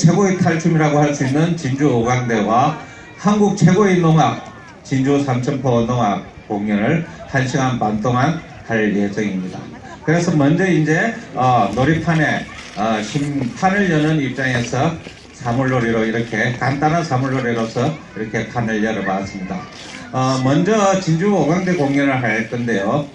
최고의 탈춤이라고 할 수 있는 진주 오광대와 한국 최고의 농악 진주 삼천포 농악 공연을 1시간 반 동안 할 예정입니다. 그래서 먼저 이제 어, 놀이판에 어, 심판을 여는 입장에서 사물놀이로 이렇게 간단한 사물놀이로서 이렇게 판을 열어봤습니다. 어, 먼저 진주 오광대 공연을 할 건데요.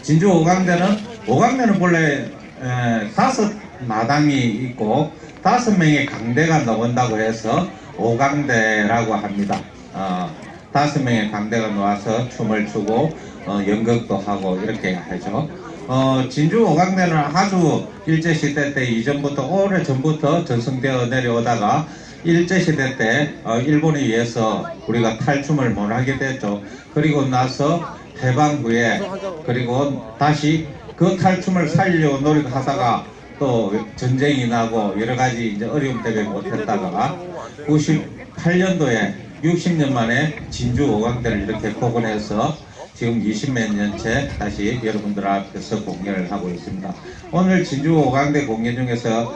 진주 오광대는 오광대는 본래 에, 다섯 마당이 있고 다섯 명의 강대가 나온다고 해서 오광대라고 합니다. 어, 다섯 명의 강대가 나와서 춤을 추고 어, 연극도 하고 이렇게 하죠. 어, 진주 오광대는 아주 일제 시대 때 이전부터 오래 전부터 전승되어 내려오다가 일제 시대 때 어, 일본에 의해서 우리가 탈춤을 못 하게 됐죠. 그리고 나서 해방 후에 그리고 다시 그 탈춤을 살리려고 노력하다가 또 전쟁이 나고 여러 가지 이제 어려움 때문에 못했다가 98년도에 60년 만에 진주 오광대를 이렇게 복원해서 지금 20몇 년째 다시 여러분들 앞에서 공연을 하고 있습니다. 오늘 진주 오광대 공연 중에서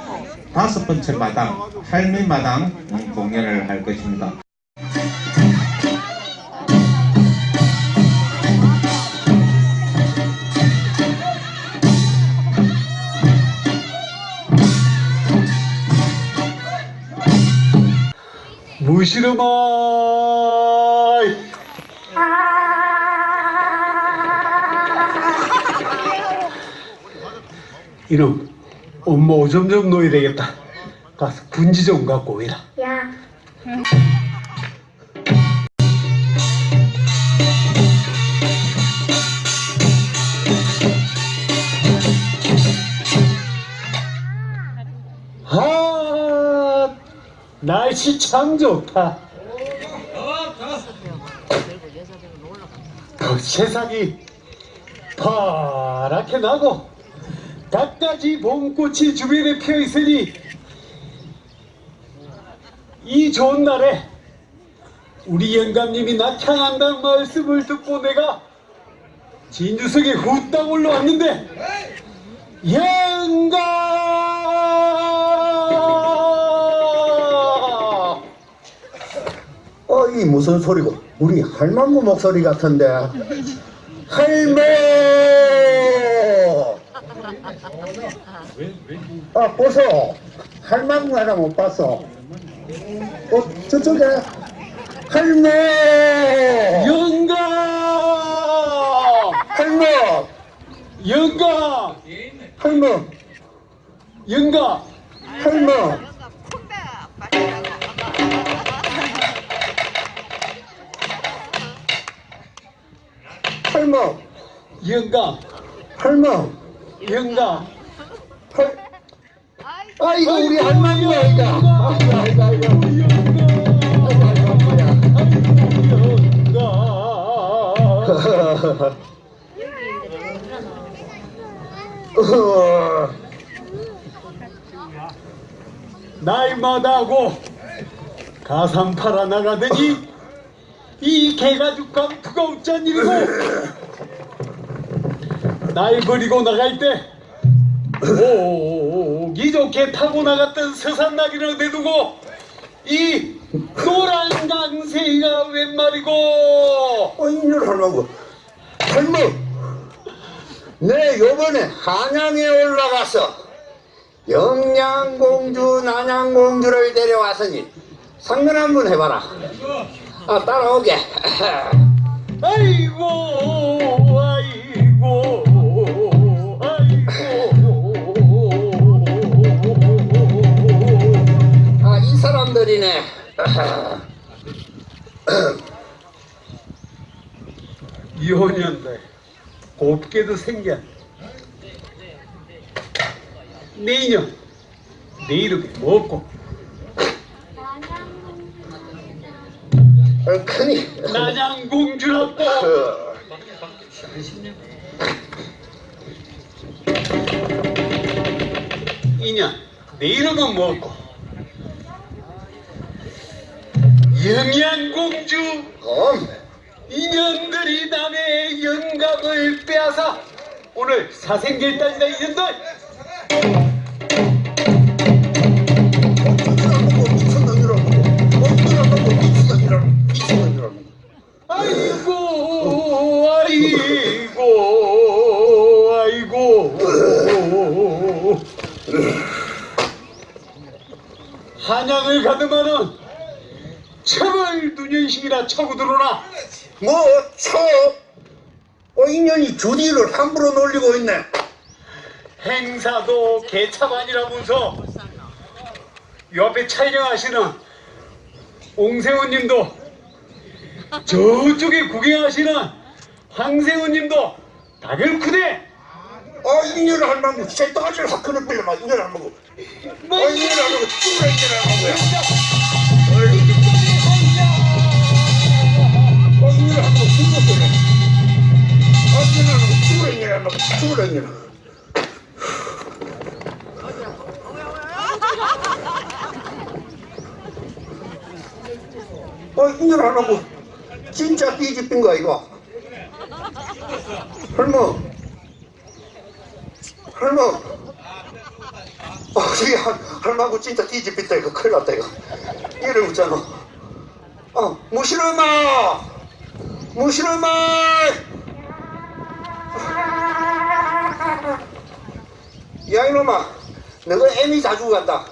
다섯 번째 마당, 할미 마당 음, 공연을 할 것입니다. 무시르마이 이놈 엄마 오점 좀 놓아야 되겠다. 가서 분지 좀 갖고 오이라. 야, 날씨 참 좋다. 그 세상이 파랗게 나고 갖가지 봄꽃이 주변에 피어 있으니 이 좋은 날에 우리 영감님이 낙향한다는 말씀을 듣고 내가 진주성에 후딱 올라왔는데 영감 어, 이 무슨 소리고? 우리 할망구 목소리 같은데. 할매! 아, 보소. 할망구 하나 못 봤어. 어, 저쪽에. 할매! 영감 할매! 영감 할매! 영감 할매! 할매! 영감 할매! 영감 할... 아이고, 우리 할망구야, 이거. 아이고, 아이고, 아이고. 어, 날마다고 가산 팔아 나가더니 이 개가죽 깡프가 어쩐 일이고 날 버리고 나갈 때 오기 좋게 타고 나갔던 서산나기를 내두고 이 노란 강새가 웬 말이고 어, 이년 할망구. 할머! 내 요번에 한양에 올라가서 영양공주, 난양공주를 데려왔으니 상관 한번 해봐라. 아, 따라오게. 아이고 아이고 아이고. 아, 이 사람들이네. 이혼이었네. 곱게도 생겨. 내 인형 내 이름이 뭐고 어, 크니. 난양공주라고. 어, 인형 내 이름은 뭐고? 영양공주. 어, 인연들이 남의 영감을 빼앗아 오늘 사생결단이다 인연들 한양을 가더만은 제발 누년식이나 쳐고 들어오나 뭐, 쳐? 어, 인연이 주디를 함부로 놀리고 있네. 행사도 개차반이라면서 옆에 촬영하시는 옹세훈님도 저쪽에 구경하시는 황세훈님도 다들 크대 어, 인연을 할 만고, 떠가지고 확 그늘 빌려, 막, 인연을 할 만고. 어, 인연을 할 만고, 쭈라 인연을 할 만고야. 어, 인연을 할 만고, 쭈라 인연을 어, 인연을 할 만고, 쭈라 인연을 할 만고, 쭈라 인연을. 어, 인연을 안 하고, 진짜 뒤집힌 거야, 이거. 할머. 할머. 아, 저기 할, 할머니 진짜 뒤집혔다 이거. 큰일 났다 이거. 이를 웃잖아. 어 무실엄마! 무실엄마! 야 이놈아. 너가 애미 자주 간다.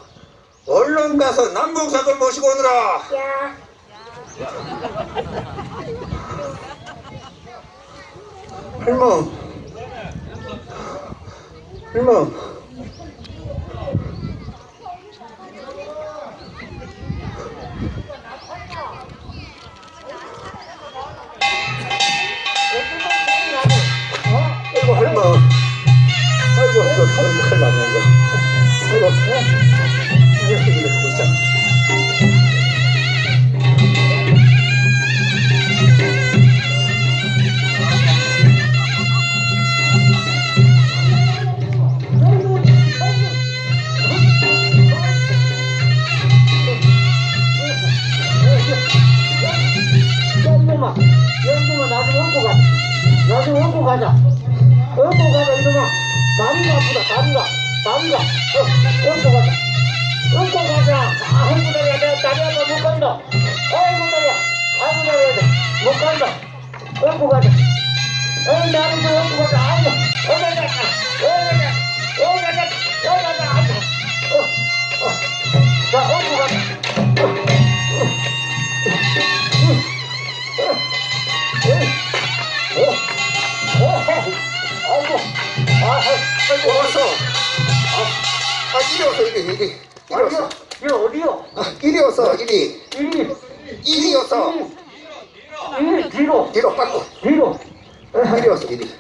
얼른 가서 남봉사들 모시고 오너라. 할머 할머 아이 나좀 업고 가자. 업고 가자 이놈아. 다리가 아프다 다리가 다리가. 어, 업고 가자. 업고 가자. 아이고 다리야 내가 다리 아파 못 간다. 아이고 다리야. 아이고 다리야 못 간다. 업고 가자. 에이 나를 좀 업고 가자. 아이고. 어가자. 어가자. 어가자. 어가자. 아파. 어, 어. 자 업고 가자. 아이고. 아, 아이고. 왔어 아 이리 왔어 이리 이리 이리 왔어 이거 어디요? 아, 이리 왔어 이리 이리, 이리 왔어 이리 뒤로, 뒤로 빠꾸 뒤로. 이리 왔어 이리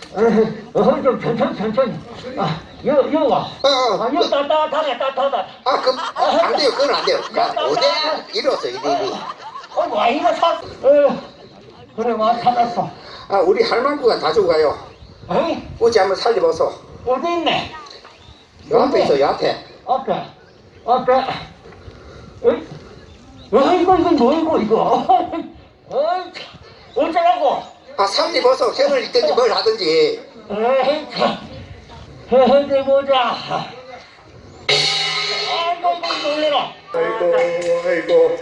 어, 좀 천천히, 천천히. 아, 여, 여 와. 어, 어. 아, 여 따뜻하네, 따뜻하다. 아, 그, 안 돼요. 그건 안 돼요. 야, 어디 이리 왔어, 이리, 이리. 어, 와, 이거 사. 어, 그래, 와, 찾았어. 아, 우리 할망구가 다 주고 가요. 어이, 우지 한번 살려봐서. 어디 있네? 요 앞에 있어, 요 앞에. 앞에, 앞에. 어이, 어, 이거, 이거 뭐이고, 이거. 어이, 어쩌라고? 아, 살려봐서 견을 있든지 뭘 하든지. 에이, 헤헤, 보자. 아이고, 이거 놀래라. 아이고, 아이고.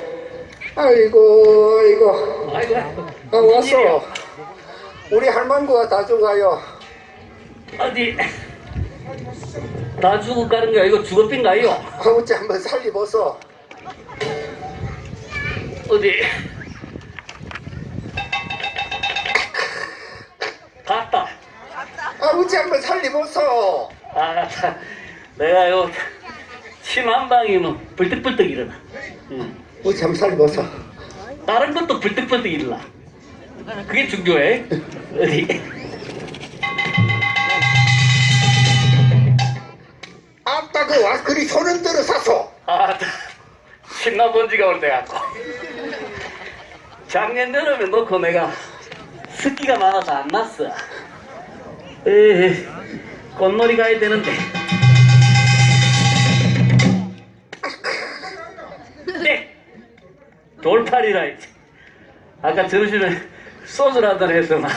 아이고, 아이고. 아이고, 아, 왔어. 우리 할망구가 다 가요. 어디 다 죽어 가는 거야? 이거 죽어핀가요? 아, 우지 한번 살려봐서. 어디 갔다. 아, 우지 한번 살려봐서. 아, 참. 내가 요침한 방이면 불떡불떡 일어나. 응. 우지 한번 살려봐서. 다른 것도 불떡불떡 일어나. 그게 중요해. 어디? 아빠 그 와, 그리 손은 들어 샀어. 아, 신나 번지가 올 때 같고. 작년 여름에 놓고 내가 습기가 많아서 안 났어. 에 꽃놀이 가야 되는데. 네! 돌팔이라 했지. 아까 점심에 소주라던 해서 막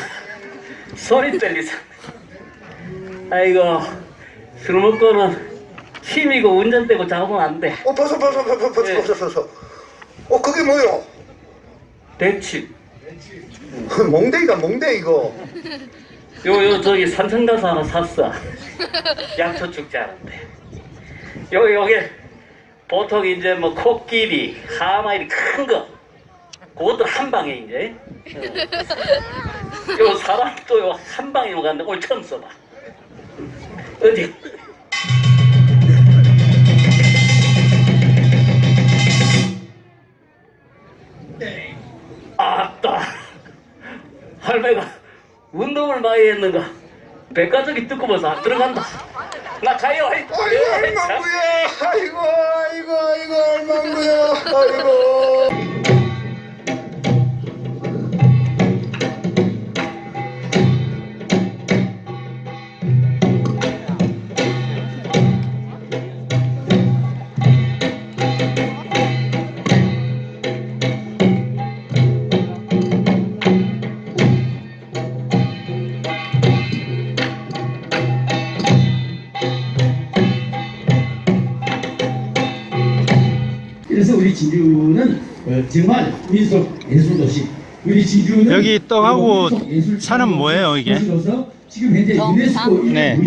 소리 떨리서. 아이고, 술 먹고는 힘이고 운전 떼고 잡으면 안 돼. 어, 벗어, 벗어, 벗어, 벗어, 예. 벗어, 벗어. 어, 그게 뭐요? 대치. 몽대이가 몽대, 이거. 요, 요, 저기 산천 가서 하나 샀어. 약초 죽지 않은데. 요, 요게 보통 이제 뭐 코끼리, 하마 이렇게 큰 거, 그것도 한 방에 이제. 요 사람도 요 한 방에 갔는데 오늘 처음 써봐. 어디? 했는가? 백가족이 뜨거워서 안 들어간다. 나 가요. 아이고 얼마구야 아이고 아이고 아이고 얼마구야 아이고 정말 민속 예술 도시. 우리 진주는 여기 떡하고 산은 뭐예요, 이게? 지금 현재 정, 유네스코 산. 네.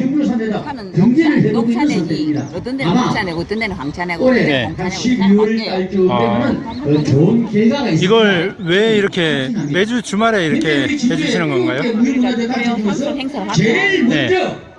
하는 등재를 녹차, 해놓고 있는 상태입니다. 어떤 데는 아마 녹차내고 어떤 데는 황차내고 올해 네. 한 황차내고 12월 달쯤 아. 되면은 어, 좋은 결과가 있습니다. 이걸 왜 이렇게 매주 주말에 이렇게 해주시는 건가요? 그래요. 지키면서 선수 행사를 제일 네. 먼저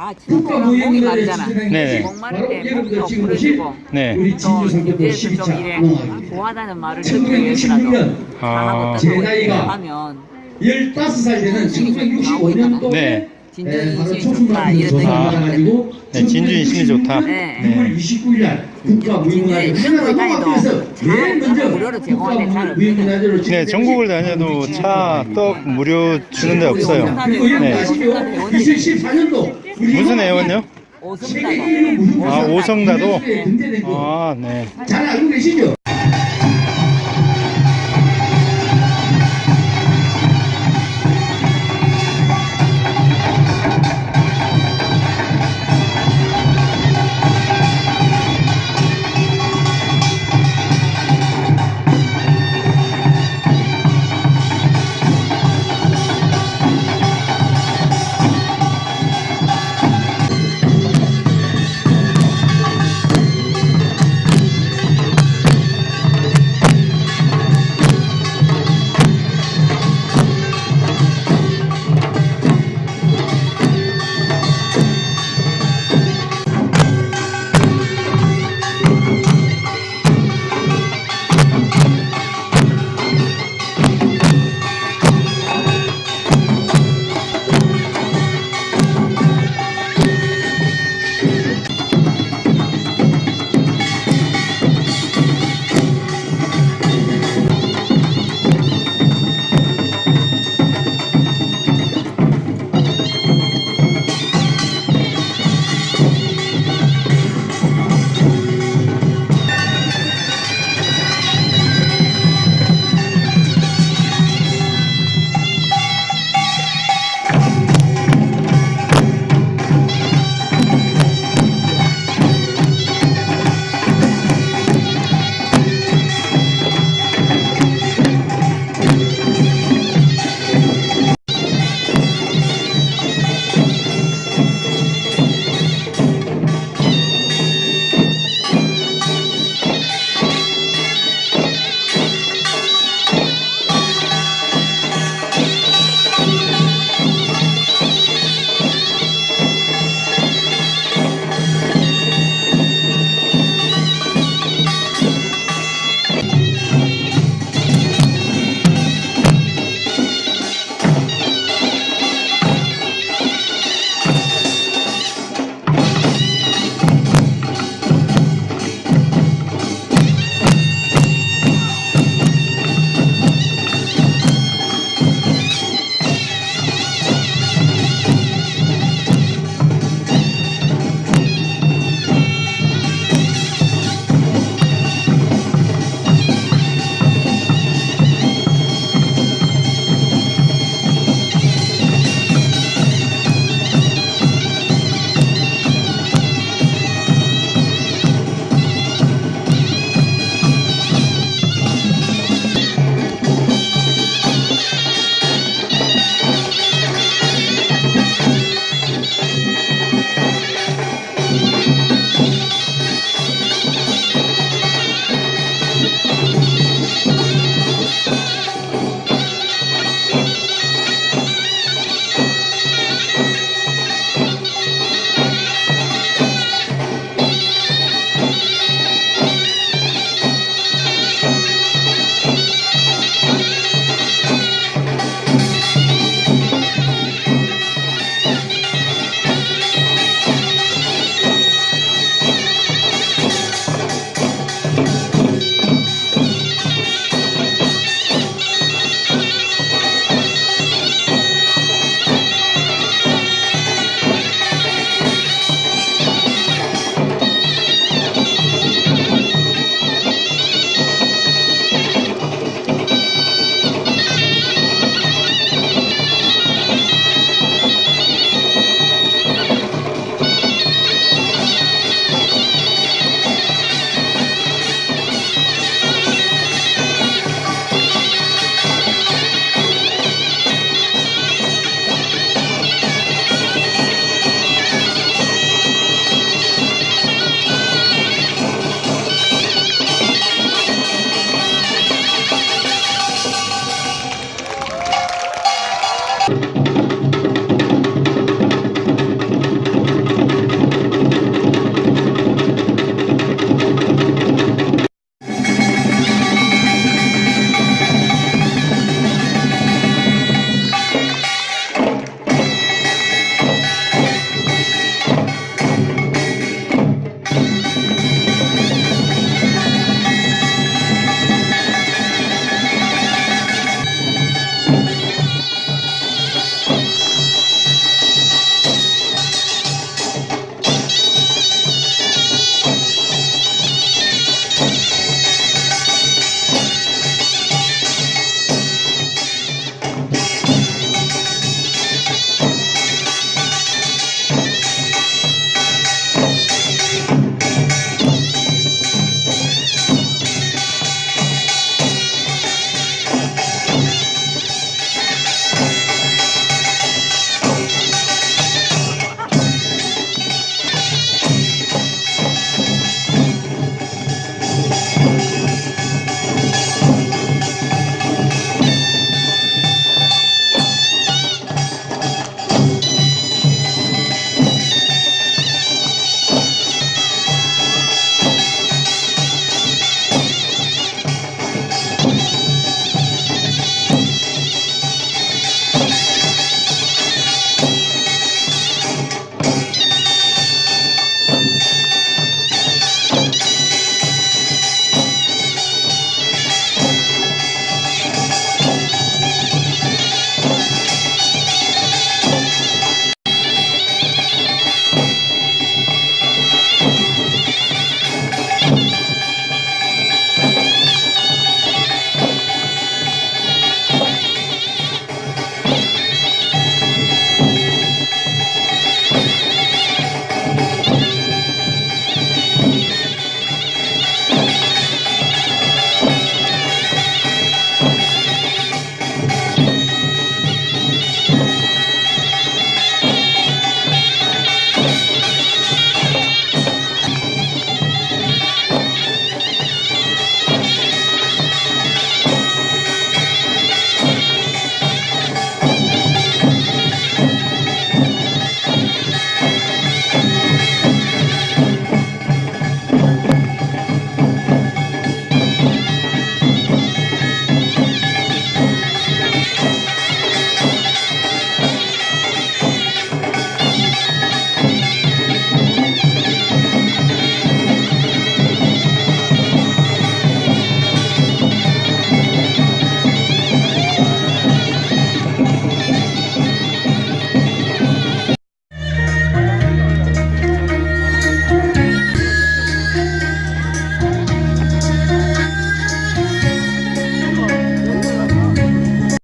다 국가 친구랑 목이 무형문화재 마르잖아 네. 목 마를 때 목도 풀어주고 네. 우리 또 이제서 좀 12차 이래. 좋아하다는 말을 듣기 위해서라도 1966년 아. 제 나이가 하면 15살 되는 1965년도에 네. 진주 에, 바로 인심이 초승 좋다 같은 이랬더니 조사를 받아가지고 네, 진주 인심이 좋다. 네. 6월 29일 날 국가 하나가 전국을 통합돼서 다녀도 제일 먼저 무료로 국가 제공하는 무형문화재로 네, 전국을 다녀도 차. 떡 무료 주는 데 없어요. 그리고 네. 아시죠? 2014년도 무슨 애원요? 오승다도 세계 1위 무형문화재 아, 오성다도? 거. 아, 네. 잘 알고 계시죠?